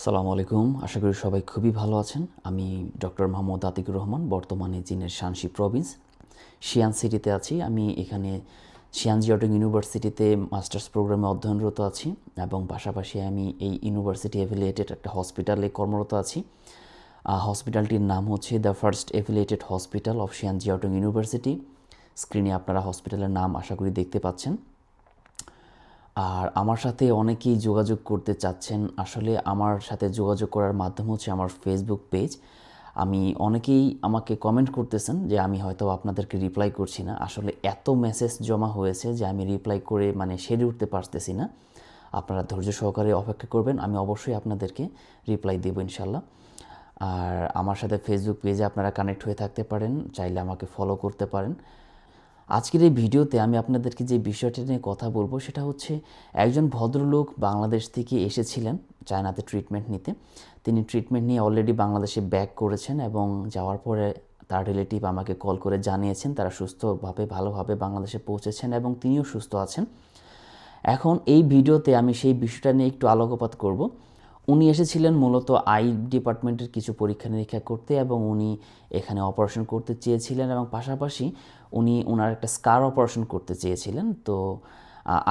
আসসালামু আলাইকুম। আশা করি সবাই খুবই ভালো আছেন। আমি ডক্টর মোহাম্মদ আতিকুর রহমান, বর্তমানে চীনের শানসি প্রভিন্স। শিয়ান সিটিতে আছি। আমি এখানে শিয়ান জিওটং ইউনিভার্সিটিতে মাস্টার্স প্রোগ্রামে অধ্যয়নরত আছি এবং পাশাপাশি আমি এই ইউনিভার্সিটি অ্যাফিলিয়েটেড একটা হসপিটালে কর্মরত আছি। হসপিটালটির নাম হচ্ছে the first affiliated hospital of Xi'an Jiaotong university. স্ক্রিনে আপনারা হসপিটালের নাম আশা করি দেখতে পাচ্ছেন। আর আমার সাথে অনেকেই যোগাযোগ করতে চাচ্ছেন। আসলে আমার সাথে যোগাযোগ করার মাধ্যম হচ্ছে আমার ফেসবুক পেজ আমি অনেকেই আমাকে কমেন্ট করতেছেন যে আমি হয়তো আপনাদেরকে রিপ্লাই করছি না। আসলে এত মেসেজ জমা হয়েছে যে আমি রিপ্লাই করে মানে সেরে উঠতে পারতেছি না। আপনারা ধৈর্য সহকারে অপেক্ষা করবেন, আমি অবশ্যই আপনাদেরকে রিপ্লাই দেবো ইনশাল্লাহ আর আমার সাথে ফেসবুক পেজে আপনারা কানেক্ট হয়ে থাকতে পারেন, চাইলে আমাকে ফলো করতে পারেন। আজকের এই ভিডিওতে আমি আপনাদেরকে যে বিষয়টি নিয়ে কথা বলব সেটা হচ্ছে একজন ভদ্রলোক বাংলাদেশ থেকে এসেছিলেন চায়নাতে ট্রিটমেন্ট নিতে। তিনি ট্রিটমেন্ট নিয়ে অলরেডি বাংলাদেশে ব্যাক করেছেন এবং যাওয়ার পরে তার রিলেটিভ আমাকে কল করে জানিয়েছেন তারা সুস্থভাবে, ভালোভাবে বাংলাদেশে পৌঁছেছেন এবং তিনিও সুস্থ আছেন। এখন এই ভিডিওতে আমি সেই বিষয়টা নিয়ে একটু আলোকপাত করব। উনি এসেছিলেন মূলত আই ডিপার্টমেন্টের কিছু পরীক্ষা নিরীক্ষা করতে এবং উনি এখানে অপারেশন করতে চেয়েছিলেন এবং পাশাপাশি উনি ওনার একটা স্কার অপারেশন করতে চেয়েছিলেন। তো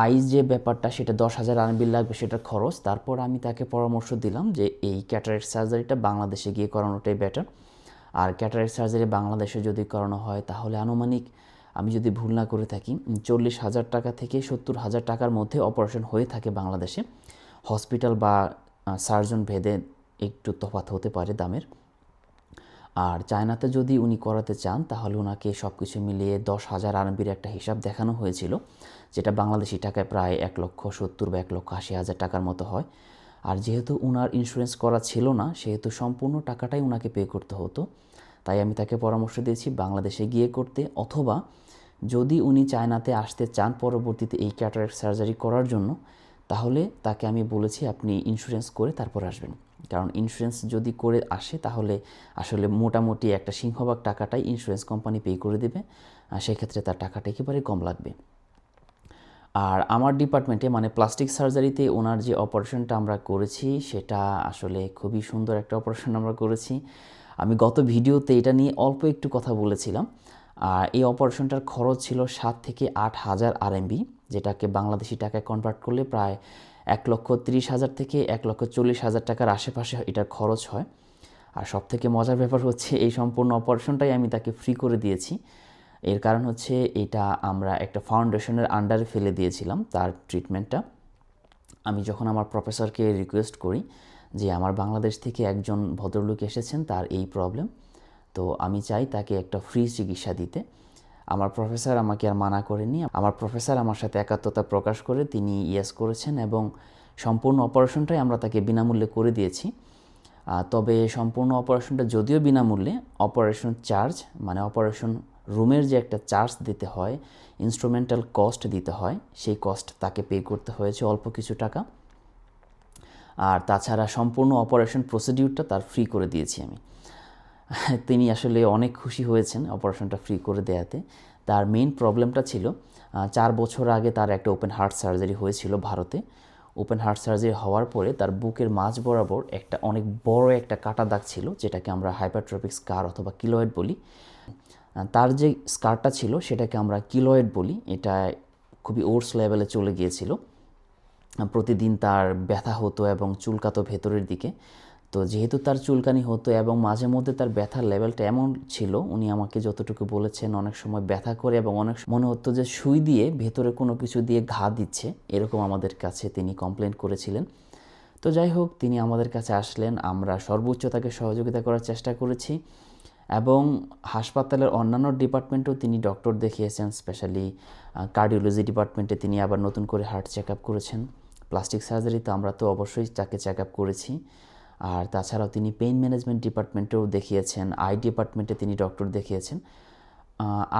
আই যে ব্যাপারটা সেটা দশ হাজার আরবিল লাগবে সেটা খরচ। তারপর আমি তাকে পরামর্শ দিলাম যে এই ক্যাটারেট সার্জারিটা বাংলাদেশে গিয়ে করানোটাই বেটার আর ক্যাটারেট সার্জারি বাংলাদেশে যদি করানো হয় তাহলে আনুমানিক আমি যদি ভুল না করে থাকি, চল্লিশ হাজার টাকা থেকে সত্তর হাজার টাকার মধ্যে অপারেশন হয়ে থাকে বাংলাদেশে। হসপিটাল বা সার্জন ভেদে একটু তফাৎ হতে পারে দামের। আর চায়নাতে যদি উনি করাতে চান, তাহলে ওনাকে সব কিছু মিলিয়ে দশ হাজার আরবির একটা হিসাব দেখানো হয়েছিল, যেটা বাংলাদেশি টাকায় প্রায় এক লক্ষ সত্তর বা এক লক্ষ আশি হাজার টাকার মতো হয়। আর যেহেতু ওনার ইন্স্যুরেন্স করা ছিল না, সেহেতু সম্পূর্ণ টাকাটাই ওনাকে পে করতে হতো। তাই আমি তাকে পরামর্শ দিয়েছি, বাংলাদেশে গিয়ে করতে। অথবা যদি উনি চায়নাতে আসতে চান পরবর্তীতে এই ক্যাটারেক্ট সার্জারি করার জন্য তাহলে তাকে আমি বলেছি আপনি ইন্স্যুরেন্স করে তারপর আসবেন। কারণ ইন্স্যুরেন্স যদি করে আসে তাহলে আসলে মোটামুটি একটা সিংহভাগ টাকাটাই ইন্স্যুরেন্স কোম্পানি পে করে দেবে সেক্ষেত্রে তার টাকাটা একেবারে কম লাগবে। আর আমার ডিপার্টমেন্টে মানে প্লাস্টিক সার্জারিতে ওনার যে অপারেশনটা আমরা করেছি, সেটা আসলে খুবই সুন্দর একটা অপারেশন আমরা করেছি। আমি গত ভিডিওতে এটা নিয়ে অল্প একটু কথা বলেছিলাম। এই অপারেশনটার খরচ ছিল সাত থেকে আট হাজার আরএমবি, যেটাকে বাংলাদেশি টাকায় কনভার্ট করলে প্রায় এক লক্ষ তিরিশ হাজার থেকে এক লক্ষ চল্লিশ হাজার টাকার আশেপাশে এটার খরচ হয়। আর সব থেকে মজার ব্যাপার হচ্ছে, এই সম্পূর্ণ অপারেশনটাই আমি তাকে ফ্রি করে দিয়েছি। এর কারণ হচ্ছে, এটা আমরা একটা ফাউন্ডেশনের আন্ডারে ফেলে দিয়েছিলাম তার ট্রিটমেন্টটা আমি যখন আমার প্রফেসরকে রিকোয়েস্ট করি যে, আমার বাংলাদেশ থেকে একজন ভদ্রলোক এসেছেন, তার এই প্রবলেম তো আমি চাই তাকে একটা ফ্রি চিকিৎসা দিতে। আমার প্রফেসর আমাকে আর মানা করেনি। আমার প্রফেসর আমার সাথে একাত্মতা প্রকাশ করে তিনি ইয়েস করেছেন এবং সম্পূর্ণ অপারেশনটাই আমরা তাকে বিনামূল্যে করে দিয়েছি। তবে সম্পূর্ণ অপারেশনটা যদিও বিনামূল্যে অপারেশন চার্জ মানে অপারেশন রুমের যে একটা চার্জ দিতে হয় ইনস্ট্রুমেন্টাল কস্ট দিতে হয়, সেই কস্ট তাকে পে করতে হয়েছে অল্প কিছু টাকা। আর তাছাড়া সম্পূর্ণ অপারেশন প্রসিডিউরটা তার ফ্রি করে দিয়েছি আমি। তিনি আসলে অনেক খুশি হয়েছেন অপারেশনটা ফ্রি করে দেয়াতে। তার মেইন প্রবলেমটা ছিল চার বছর আগে তার একটা ওপেন হার্ট সার্জারি হয়েছিল ভারতে। ওপেন হার্ট সার্জারি হওয়ার পরে তার বুকের মাঝ বরাবর একটা অনেক বড় একটা কাটা দাগ ছিল, যেটাকে আমরা হাইপারট্রপিক স্কার অথবা কিলোয়েড বলি। তার যে স্কারটা ছিল, সেটাকে আমরা কিলোয়েড বলি। এটা খুবই ওর্স লেভেলে চলে গিয়েছিল। প্রতিদিন তার ব্যথা হতো এবং চুলকাতো ভেতরের দিকে। তো যেহেতু তার চুলকানি হতো এবং মাঝে মধ্যে তার ব্যথার লেভেলটা এমন ছিল, উনি আমাকে যতটুকু বলেছেন, অনেক সময় ব্যথা করে এবং অনেক মনে হতো যে সুই দিয়ে ভেতরে কোনো কিছু দিয়ে ঘা দিচ্ছে, এরকম আমাদের কাছে তিনি কমপ্লেন করেছিলেন। তো যাই হোক, তিনি আমাদের কাছে আসলেন, আমরা সর্বোচ্চ তাকে সহযোগিতা করার চেষ্টা করেছি এবং হাসপাতালের অন্যান্য ডিপার্টমেন্টেও তিনি ডক্টর দেখিয়েছেন স্পেশালি কার্ডিওলজি ডিপার্টমেন্টে তিনি আবার নতুন করে হার্ট চেক আপ করেছেন। প্লাস্টিক সার্জারিতে আমরা তো অবশ্যই তাকে চেক আপ করেছি। আর তাছাড়াও তিনি পেইন ম্যানেজমেন্ট ডিপার্টমেন্টেও দেখিয়েছেন, আই ডিপার্টমেন্টে তিনি ডক্টর দেখিয়েছেন।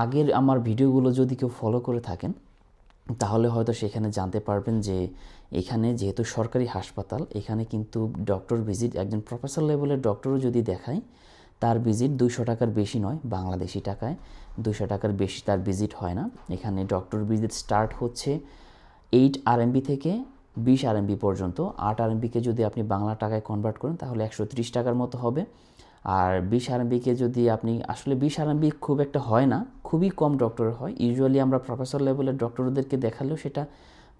আগের আমার ভিডিওগুলো যদি কেউ ফলো করে থাকেন, তাহলে হয়তো সেখানে জানতে পারবেন যে এখানে যেহেতু সরকারি হাসপাতাল, এখানে কিন্তু ডক্টর ভিজিট একজন প্রফেসর লেভেলের ডক্টরও যদি দেখায় তার ভিজিট দুশো টাকার বেশি নয়, বাংলাদেশি টাকায়। দুশো টাকার বেশি তার ভিজিট হয় না। এখানে ডক্টর ভিজিট স্টার্ট হচ্ছে এইট আরএমবি থেকে বিশ আরএমবি পর্যন্ত। আট আরএমবিকে যদি আপনি বাংলা টাকায় কনভার্ট করেন, তাহলে একশো ত্রিশ টাকার মতো হবে। আর বিশ আরএমবিকে যদি আপনি, আসলে বিশ আরএমবি খুব একটা হয় না, খুবই কম ডক্টরের হয়। ইউজুয়ালি আমরা প্রফেসর লেভেলের ডক্টরদেরকে দেখালেও সেটা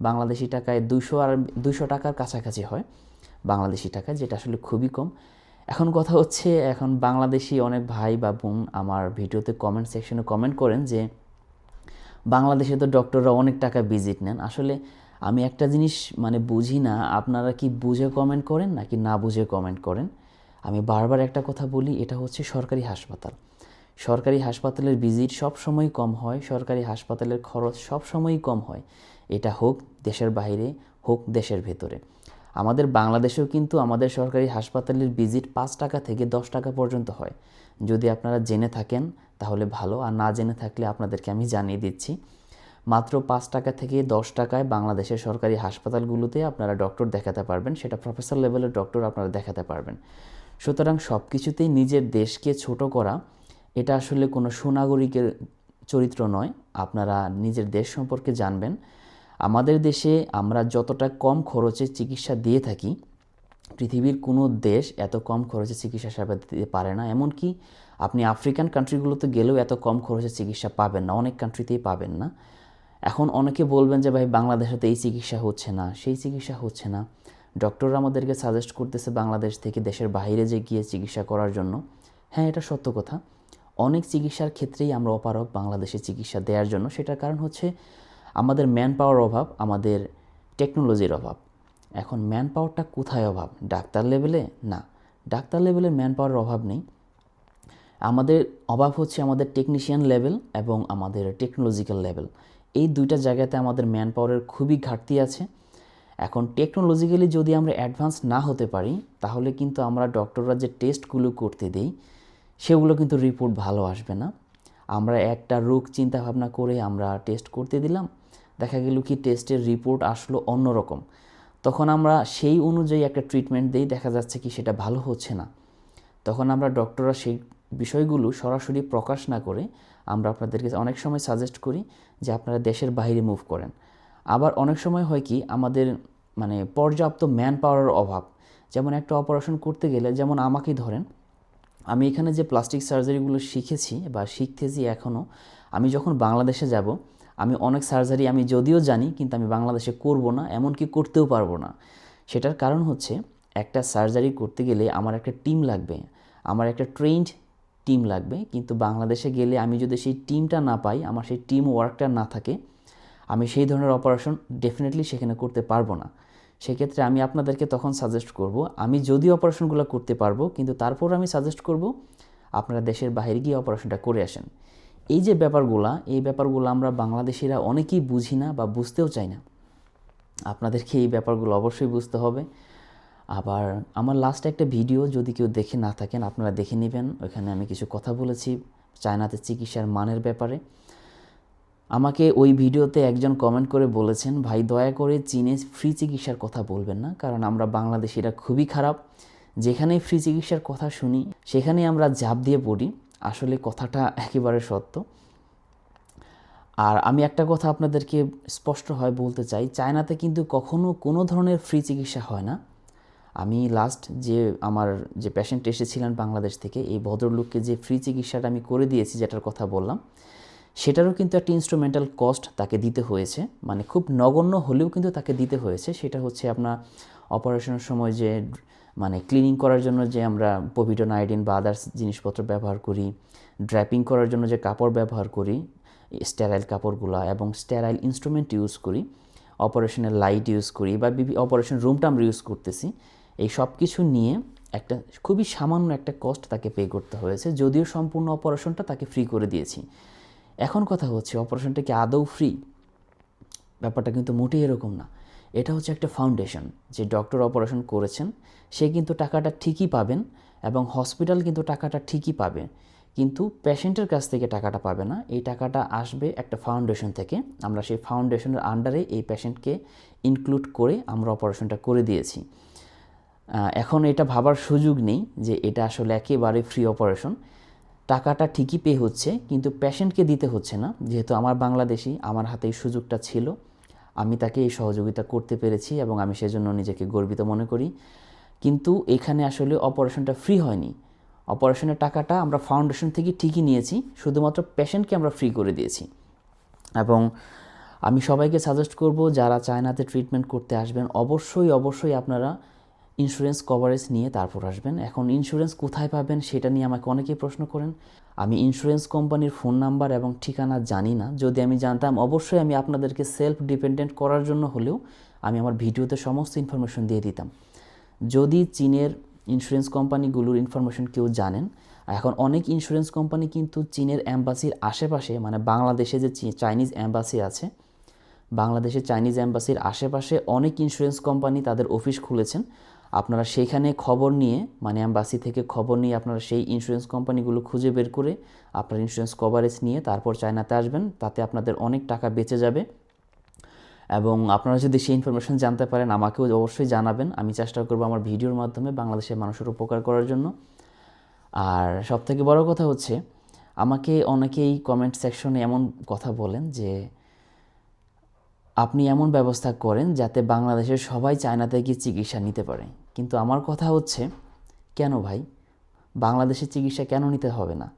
বাংলাদেশি টাকায় দুশো আর দুশো টাকার কাছাকাছি হয় বাংলাদেশি টাকায়, যেটা আসলে খুবই কম। এখন কথা হচ্ছে, এখন বাংলাদেশি অনেক ভাই বা বোন আমার ভিডিওতে কমেন্ট সেকশনে কমেন্ট করেন যে, বাংলাদেশে তো ডক্টররা অনেক টাকা ভিজিট নেন। আসলে আমি একটা জিনিস মানে বুঝি না, আপনারা কি বুঝে কমেন্ট করেন নাকি না বুঝে কমেন্ট করেন? আমি বারবার একটা কথা বলি, এটা হচ্ছে সরকারি হাসপাতাল। সরকারি হাসপাতালের ভিজিট সব সময় কম হয়, সরকারি হাসপাতালের খরচ সব সময়ই কম হয়। এটা হোক দেশের বাইরে, হোক দেশের ভেতরে। আমাদের বাংলাদেশেও কিন্তু আমাদের সরকারি হাসপাতালের ভিজিট পাঁচ টাকা থেকে দশ টাকা পর্যন্ত হয়। যদি আপনারা জেনে থাকেন, তাহলে ভালো। আর না জেনে থাকলে আপনাদেরকে আমি জানিয়ে দিচ্ছি। মাত্র পাঁচ টাকা থেকে দশ টাকায় বাংলাদেশের সরকারি হাসপাতালগুলোতে আপনারা ডক্টর দেখাতে পারবেন, সেটা প্রফেসর লেভেলের ডক্টর আপনারা দেখাতে পারবেন। সুতরাং সব কিছুতেই নিজের দেশকে ছোট করা, এটা আসলে কোনো সুনাগরিকের চরিত্র নয়, আপনারা নিজের দেশ সম্পর্কে জানবেন। আমাদের দেশে আমরা যতটা কম খরচে চিকিৎসা দিয়ে থাকি, পৃথিবীর কোনো দেশ এত কম খরচে চিকিৎসা সেবা দিতে পারে না। এমনকি আপনি আফ্রিকান কান্ট্রিগুলোতে গেলেও এত কম খরচে চিকিৎসা পাবেন না, অনেক কান্ট্রিতেই পাবেন না। এখন অনেকে বলবেন যে, ভাই বাংলাদেশে তো এই চিকিৎসা হচ্ছে না, সেই চিকিৎসা হচ্ছে না। ডক্টররা আমাদেরকে সাজেস্ট করতেছে বাংলাদেশ থেকে দেশের বাইরে যে গিয়ে চিকিৎসা করার জন্য। হ্যাঁ এটা সত্য কথা। অনেক চিকিৎসার ক্ষেত্রেই আমরা অপারক বাংলাদেশে চিকিৎসা দেওয়ার জন্য। সেটার কারণ হচ্ছে আমাদের ম্যান পাওয়ার অভাব, আমাদের টেকনোলজির অভাব। এখন ম্যান পাওয়ারটা কোথায় অভাব? ডাক্তার লেভেলে না। ডাক্তার লেভেলে ম্যান পাওয়ারের অভাব নেই। আমাদের অভাব হচ্ছে আমাদের টেকনিশিয়ান লেভেল এবং আমাদের টেকনোলজিক্যাল লেভেল এই দুইটা জায়গাতে আমাদের ম্যান পাওয়ারের খুবই ঘাটতি আছে। এখন টেকনোলজিক্যালি যদি আমরা অ্যাডভান্স না হতে পারি, তাহলে কিন্তু আমরা ডক্টররা যে টেস্টগুলো করতে দিই, সেগুলো কিন্তু রিপোর্ট ভালো আসবে না। আমরা একটা রোগ চিন্তা ভাবনা করে আমরা টেস্ট করতে দিলাম, দেখা গেল কি টেস্টের রিপোর্ট আসলো অন্যরকম। তখন আমরা সেই অনুযায়ী একটা ট্রিটমেন্ট দিই, দেখা যাচ্ছে কি সেটা ভালো হচ্ছে না। তখন আমরা ডক্টররা সেই বিষয়গুলো সরাসরি প্রকাশ না করে আমরা আপনাদেরকে অনেক সময় সাজেস্ট করি যে আপনারা দেশের বাইরে মুভ করেন। আবার অনেক সময় হয় কি, আমাদের মানে পর্যাপ্ত ম্যান পাওয়ারের অভাব। যেমন একটা অপারেশন করতে গেলে, যেমন আমাকেই ধরেন, আমি এখানে যে প্লাস্টিক সার্জারিগুলো শিখেছি বা শিখতেছি এখনও আমি যখন বাংলাদেশে যাব, আমি অনেক সার্জারি আমি যদিও জানি, কিন্তু আমি বাংলাদেশে করব না, এমনকি করতেও পারব না। সেটার কারণ হচ্ছে, একটা সার্জারি করতে গেলে আমার একটা টিম লাগবে, আমার একটা ট্রেন্ড টিম লাগবে, কিন্তু বাংলাদেশে গেলে আমি যদি সেই টিমটা না পাই, আমার সেই টিম ওয়ার্কটা না থাকে, আমি সেই ধরনের অপারেশন ডেফিনেটলি সেখানে করতে পারব না। সেক্ষেত্রে আমি আপনাদেরকে তখন সাজেস্ট করব, আমি যদি অপারেশনগুলো করতে পারব, কিন্তু তারপর আমি সাজেস্ট করব, আপনারা দেশের বাইরে গিয়ে অপারেশনটা করে আসেন। এই যে ব্যাপারগুলা, এই ব্যাপারগুলো আমরা বাংলাদেশিরা অনেকেই বুঝি না বা বুঝতেও চাই না। আপনাদেরকে এই ব্যাপারগুলো অবশ্যই বুঝতে হবে। আবার আমার লাস্ট একটা ভিডিও যদি কেউ দেখে না থাকেন, আপনারা দেখে নেবেন। ওইখানে আমি কিছু কথা বলেছি, চায়নাতে চিকিৎসার মানের ব্যাপারে। আমাকে ওই ভিডিওতে একজন কমেন্ট করে বলেছেন, ভাই, দয়া করে চীনে ফ্রি চিকিৎসার কথা বলবেন না, কারণ আমরা বাংলাদেশিরা খুবই খারাপ। যেখানেই ফ্রি চিকিৎসার কথা শুনি, সেখানেই আমরা ঝাঁপ দিয়ে পড়ি। আসলে কথাটা একেবারে সত্য। আর আমি একটা কথা আপনাদেরকে স্পষ্ট হয় বলতে চাই, চায়নাতে কিন্তু কখনো কোনো ধরনের ফ্রি চিকিৎসা হয় না। আমি লাস্ট যে আমার যে পেশেন্ট এসেছিলেন বাংলাদেশ থেকে, এই ভদ্রলোককে যে ফ্রি চিকিৎসাটা আমি করে দিয়েছি যেটার কথা বললাম, সেটারও কিন্তু একটা ইনস্ট্রুমেন্টাল কস্ট তাকে দিতে হয়েছে। মানে খুব নগণ্য হলেও কিন্তু তাকে দিতে হয়েছে। সেটা হচ্ছে আপনার অপারেশনের সময় যে মানে ক্লিনিং করার জন্য যে আমরা পোভিডন আইডিন বা আদার্স জিনিসপত্র ব্যবহার করি ড্র্যাপিং করার জন্য যে কাপড় ব্যবহার করি স্টেরাইল কাপড়গুলো এবং স্টেরাইল ইনস্ট্রুমেন্ট ইউজ করি অপারেশনের লাইট ইউজ করি বা অপারেশন রুমটা আমরা ইউজ করতেছি। এই সব কিছু নিয়ে একটা খুবই সামান্য একটা কস্ট তাকে পে করতে হয়েছে, যদিও সম্পূর্ণ অপারেশনটা তাকে ফ্রি করে দিয়েছি। এখন কথা হচ্ছে অপারেশনটা কি আদৌ ফ্রি ব্যাপারটা কিন্তু মোটেই এরকম না। এটা হচ্ছে একটা ফাউন্ডেশন যে ডক্টর অপারেশন করেছেন, সে কিন্তু টাকাটা ঠিকই পাবেন এবং হসপিটাল কিন্তু টাকাটা ঠিকই পাবে। কিন্তু পেশেন্টের কাছ থেকে টাকাটা পাবে না, এই টাকাটা আসবে একটা ফাউন্ডেশন থেকে। আমরা সেই ফাউন্ডেশনের আন্ডারে এই পেশেন্টকে ইনক্লুড করে আমরা অপারেশনটা করে দিয়েছি। এখন এটা ভাবার সুযোগ নেই যে এটা আসলে একেবারে ফ্রি অপারেশন টাকাটা ঠিকই পে হচ্ছে, কিন্তু পেশেন্টকে দিতে হচ্ছে না। যেহেতু আমার বাংলাদেশি, আমার হাতে এই সুযোগটা ছিল। আমি তাকে এই সহযোগিতা করতে পেরেছি এবং আমি সেজন্য নিজেকে গর্বিত মনে করি। কিন্তু এখানে আসলে অপারেশনটা ফ্রি হয়নি। অপারেশনের টাকাটা আমরা ফাউন্ডেশন থেকে ঠিকই নিয়েছি, শুধুমাত্র পেশেন্টকে আমরা ফ্রি করে দিয়েছি। এবং আমি সবাইকে সাজেস্ট করব, যারা চায়নাতে ট্রিটমেন্ট করতে আসবেন, অবশ্যই অবশ্যই আপনারা ইন্স্যুরেন্স কভারেজ নিয়ে তারপর আসবেন। এখন ইন্স্যুরেন্স কোথায় পাবেন সেটা নিয়ে আমাকে অনেকেই প্রশ্ন করেন। আমি ইন্স্যুরেন্স কোম্পানির ফোন নাম্বার এবং ঠিকানা জানি না। যদি আমি জানতাম, অবশ্যই আমি আপনাদেরকে সেলফ ডিপেন্ডেন্ট করার জন্য হলেও আমি আমার ভিডিওতে সমস্ত ইনফরমেশন দিয়ে দিতাম। যদি চীনের ইন্স্যুরেন্স কোম্পানিগুলোর ইনফরমেশন কেউ জানেন, এখন অনেক ইন্স্যুরেন্স কোম্পানি কিন্তু চীনের অ্যাম্বাসির আশেপাশে মানে বাংলাদেশে যে চাইনিজ অ্যাম্বাসি আছে, বাংলাদেশে চাইনিজ অ্যাম্বাসির আশেপাশে অনেক ইন্স্যুরেন্স কোম্পানি তাদের অফিস খুলেছেন। আপনারা সেইখানে খবর নিয়ে মানে অ্যাম্বাসি থেকে খবর নিয়ে আপনারা সেই ইন্স্যুরেন্স কোম্পানিগুলো খুঁজে বের করে আপনার ইন্স্যুরেন্স কভারেজ নিয়ে তারপর চায়নাতে আসবেন, তাতে আপনাদের অনেক টাকা বেঁচে যাবে। এবং আপনারা যদি সেই ইনফরমেশন জানতে পারেন, আমাকেও অবশ্যই জানাবেন। আমি চেষ্টা করব আমার ভিডিওর মাধ্যমে বাংলাদেশের মানুষের উপকার করার জন্য। আর সবথেকে বড় কথা হচ্ছে, আমাকে অনেকেই কমেন্ট সেকশনে এমন কথা বলেন যে, আপনি এমন ব্যবস্থা করেন যাতে বাংলাদেশের সবাই চায়নাতে গিয়ে চিকিৎসা নিতে পারে। কিন্তু আমার কথা হচ্ছে, কেন ভাই? বাংলাদেশে চিকিৎসা কেন নিতে হবে না?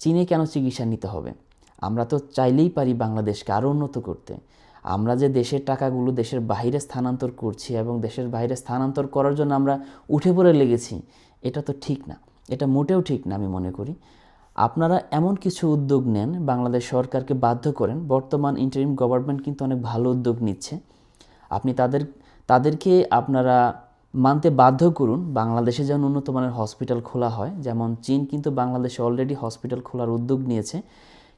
চীনে কেন চিকিৎসা নিতে হবে? আমরা তো চাইলেই পারি বাংলাদেশকে আরও উন্নত করতে। আমরা যে দেশের টাকাগুলো দেশের বাইরে স্থানান্তর করছি এবং দেশের বাইরে স্থানান্তর করার জন্য আমরা উঠে পড়ে লেগেছি, এটা তো ঠিক না। এটা মোটেও ঠিক না আমি মনে করি। আপনারা এমন কিছু উদ্যোগ নেন, বাংলাদেশ সরকারকে বাধ্য করেন। বর্তমান ইন্টারিম গভর্নমেন্ট কিন্তু অনেক ভালো উদ্যোগ নিচ্ছে। আপনি তাদের, তাদেরকে আপনারা মানতে বাধ্য করুন, বাংলাদেশে যেমন উন্নত মানের হসপিটাল খোলা হয়। যেমন চীন কিন্তু বাংলাদেশে অলরেডি হসপিটাল খোলার উদ্যোগ নিয়েছে।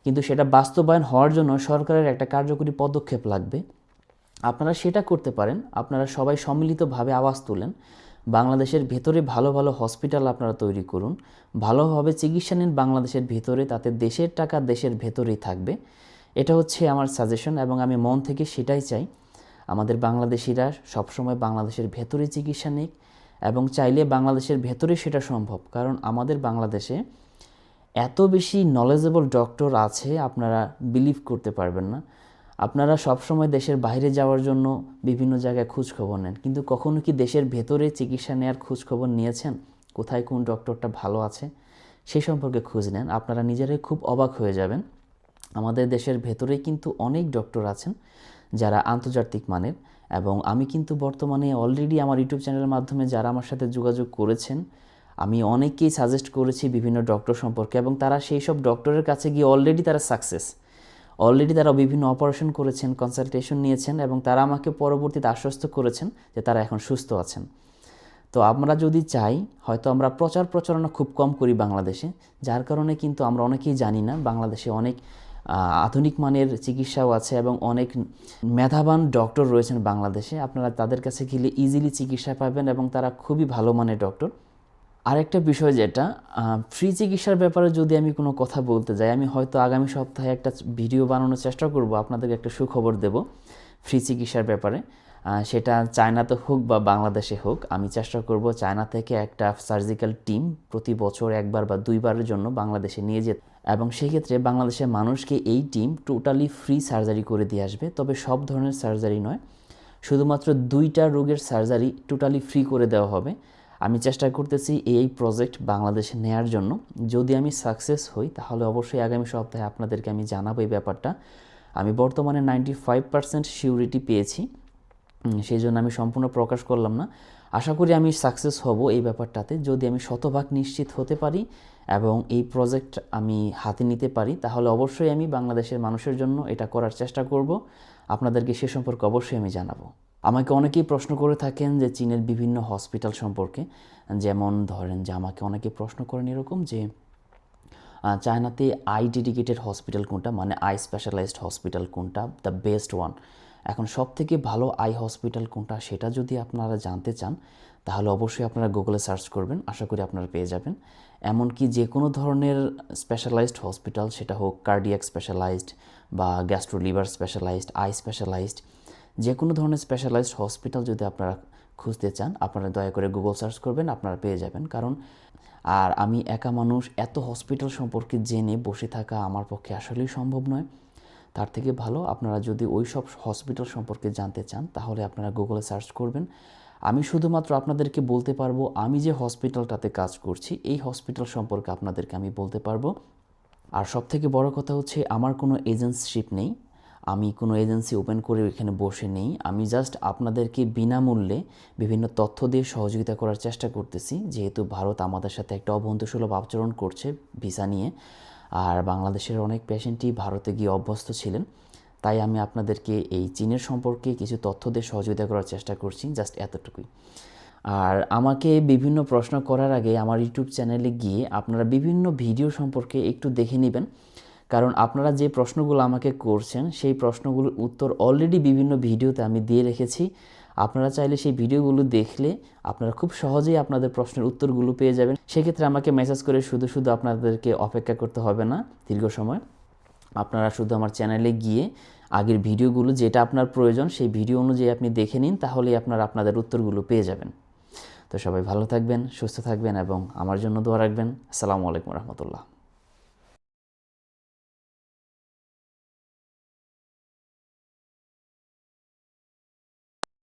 কিন্তু সেটা বাস্তবায়ন হওয়ার জন্য সরকারের একটা কার্যকরী পদক্ষেপ লাগবে। আপনারা সেটা করতে পারেন। আপনারা সবাই সম্মিলিতভাবে আওয়াজ তোলেন। বাংলাদেশের ভেতরে ভালো ভালো হসপিটাল আপনারা তৈরি করুন। ভালোভাবে চিকিৎসা নিন বাংলাদেশের ভেতরে, তাতে দেশের টাকা দেশের ভেতরেই থাকবে। এটা হচ্ছে আমার সাজেশন এবং আমি মন থেকে সেটাই চাই। আমাদের বাংলাদেশিরা সবসময় বাংলাদেশের ভেতরে চিকিৎসা নিক এবং চাইলে বাংলাদেশের ভেতরে সেটা সম্ভব। কারণ আমাদের বাংলাদেশে এত বেশি নলেজেবল ডক্টর আছে, আপনারা বিলিভ করতে পারবেন না। আপনারা সবসময় দেশের বাইরে যাওয়ার জন্য বিভিন্ন জায়গায় খোঁজখবর নেন। কিন্তু কখনো কি দেশের ভেতরে চিকিৎসা নেওয়ার খোঁজখবর নিয়েছেন? কোথায় কোন ডক্টরটা ভালো আছে? সেই সম্পর্কে খোঁজ নেন। আপনারা নিজেরাই খুব অবাক হয়ে যাবেন। আমাদের দেশের ভেতরে কিন্তু অনেক ডক্টর আছেন। যারা আন্তর্জাতিক মানের। এবং আমি কিন্তু বর্তমানে অলরেডি আমার ইউটিউব চ্যানেলের মাধ্যমে যারা আমার সাথে যোগাযোগ করেছেন, আমি অনেককেই সাজেস্ট করেছি বিভিন্ন ডক্টর সম্পর্কে এবং তারা সেই সব ডক্টরের কাছে গিয়ে অলরেডি তারা সাকসেস অলরেডি তারা বিভিন্ন অপারেশন করেছেন কনসালটেশন নিয়েছেন এবং তারা আমাকে পরবর্তীতে আশ্বস্ত করেছেন যে তারা এখন সুস্থ আছেন। তো আমরা যদি চাই, হয়তো আমরা প্রচার প্রচারণা খুব কম করি বাংলাদেশে, যার কারণে কিন্তু আমরা অনেকেই জানি না, বাংলাদেশে অনেক আধুনিক মানের চিকিৎসাও আছে এবং অনেক মেধাবান ডক্টর রয়েছেন বাংলাদেশে। আপনারা তাদের কাছে গেলে ইজিলি চিকিৎসা পাবেন এবং তারা খুবই ভালো মানের ডক্টর। আরেকটা বিষয় যেটা ফ্রি চিকিৎসার ব্যাপারে যদি আমি কোনো কথা বলতে যাই, আমি হয়তো আগামী সপ্তাহে একটা ভিডিও বানানোর চেষ্টা করব, আপনাদেরকে একটা সুখবর দেব ফ্রি চিকিৎসার ব্যাপারে। সেটা চায়নাতে হোক বা বাংলাদেশে হোক, আমি চেষ্টা করব চায়না থেকে একটা সার্জিক্যাল টিম প্রতি বছর একবার বা দুইবারের জন্য বাংলাদেশে নিয়ে যেতে। এবং সেক্ষেত্রে বাংলাদেশের মানুষকে এই টিম টোটালি ফ্রি সার্জারি করে দিয়ে আসবে। তবে সব ধরনের সার্জারি নয়, শুধুমাত্র দুইটা রোগের সার্জারি টোটালি ফ্রি করে দেওয়া হবে। আমি চেষ্টা করতেছি এই প্রজেক্ট বাংলাদেশে নেয়ার জন্য। যদি আমি সাকসেস হই, তাহলে অবশ্যই আগামী সপ্তাহে আপনাদেরকে আমি জানাব এই ব্যাপারটা। আমি বর্তমানে নাইনটি ফাইভ পার্সেন্ট সিউরিটি পেয়েছি। সেই জন্য আমি সম্পূর্ণ প্রকাশ করলাম না। আশা করি আমি সাকসেস হব এই ব্যাপারটাতে। যদি আমি শতভাগ নিশ্চিত হতে পারি এবং এই প্রজেক্ট আমি হাতে নিতে পারি, তাহলে অবশ্যই আমি বাংলাদেশের মানুষের জন্য এটা করার চেষ্টা করব। আপনাদেরকে সে সম্পর্কে অবশ্যই আমি জানাব। আমাকে অনেকেই প্রশ্ন করে থাকেন যে চীনের বিভিন্ন হসপিটাল সম্পর্কে। যেমন ধরেন যে আমাকে অনেকে প্রশ্ন করেন এরকম যে চায়নাতে আই ডেডিকেটেড হসপিটাল কোনটা? মানে আই স্পেশালাইজড হসপিটাল কোনটা? দ্য বেস্ট ওয়ান এখন সব থেকে ভালো আই হসপিটাল কোনটা সেটা যদি আপনারা জানতে চান, তাহলে অবশ্যই আপনারা গুগলে সার্চ করবেন, আশা করি আপনারা পেয়ে যাবেন। এমনকি যে কোনো ধরনের স্পেশালাইজড হসপিটাল, সেটা হোক কার্ডিয়াক স্পেশালাইজড বা gastro liver specialised, eye specialised যে কোনো ধরনের স্পেশালাইজড হসপিটাল যদি আপনারা খুঁজতে চান, আপনারা দয়া করে গুগল সার্চ করবেন, আপনারা পেয়ে যাবেন। কারণ আর আমি একা মানুষ, এত হসপিটাল সম্পর্কে জেনে বসে থাকা আমার পক্ষে আসলেই সম্ভব নয়। তার থেকে ভালো আপনারা যদি ওই সব হসপিটাল সম্পর্কে জানতে চান, তাহলে আপনারা গুগলে সার্চ করবেন। আমি শুধুমাত্র আপনাদেরকে বলতে পারব, আমি যে হসপিটালটাতে কাজ করছি, এই হসপিটাল সম্পর্কে আপনাদেরকে আমি বলতে পারব। আর সব থেকে বড় কথা হচ্ছে, আমার কোনো এজেন্সিশিপ নেই। আমি কোনো এজেন্সি ওপেন করে এখানে বসে নেই। আমি জাস্ট আপনাদেরকে বিনামূল্যে বিভিন্ন তথ্য দিয়ে সহযোগিতা করার চেষ্টা করতেছি। যেহেতু ভারত আমাদের সাথে একটা অবন্ধুসুলভ আচরণ করছে, ভিসা নিয়ে। আর বাংলাদেশের অনেক পেশেন্টই ভারতে গিয়ে অভ্যস্ত ছিলেন। তাই আমি আপনাদেরকে এই চীনের সম্পর্কে কিছু তথ্য দিয়ে সহযোগিতা করার চেষ্টা করছি, জাস্ট এতটুকুই। আর আমাকে বিভিন্ন প্রশ্ন করার আগে আমার ইউটিউব চ্যানেলে গিয়ে আপনারা বিভিন্ন ভিডিও সম্পর্কে একটু দেখে নেবেন। কারণ আপনারা যে প্রশ্নগুলো আমাকে করছেন, সেই প্রশ্নগুলোর উত্তর অলরেডি বিভিন্ন ভিডিওতে আমি দিয়ে রেখেছি। আপনারা চাইলে সেই ভিডিওগুলো দেখলে আপনারা খুব সহজেই আপনাদের প্রশ্নের উত্তরগুলো পেয়ে যাবেন। সেক্ষেত্রে আমাকে মেসেজ করে শুধু শুধু আপনাদেরকে অপেক্ষা করতে হবে না, দীর্ঘ সময়। আপনারা শুধু আমার চ্যানেলে গিয়ে আগের ভিডিওগুলো যেটা আপনার প্রয়োজন সেই ভিডিও অনুযায়ী আপনি দেখে নিন, তাহলেই আপনারা আপনাদের উত্তরগুলো পেয়ে যাবেন। তো সবাই ভালো থাকবেন, সুস্থ থাকবেন এবং আমার জন্য দোয়া রাখবেন। আসসালামু আলাইকুম রহমতুল্লাহ।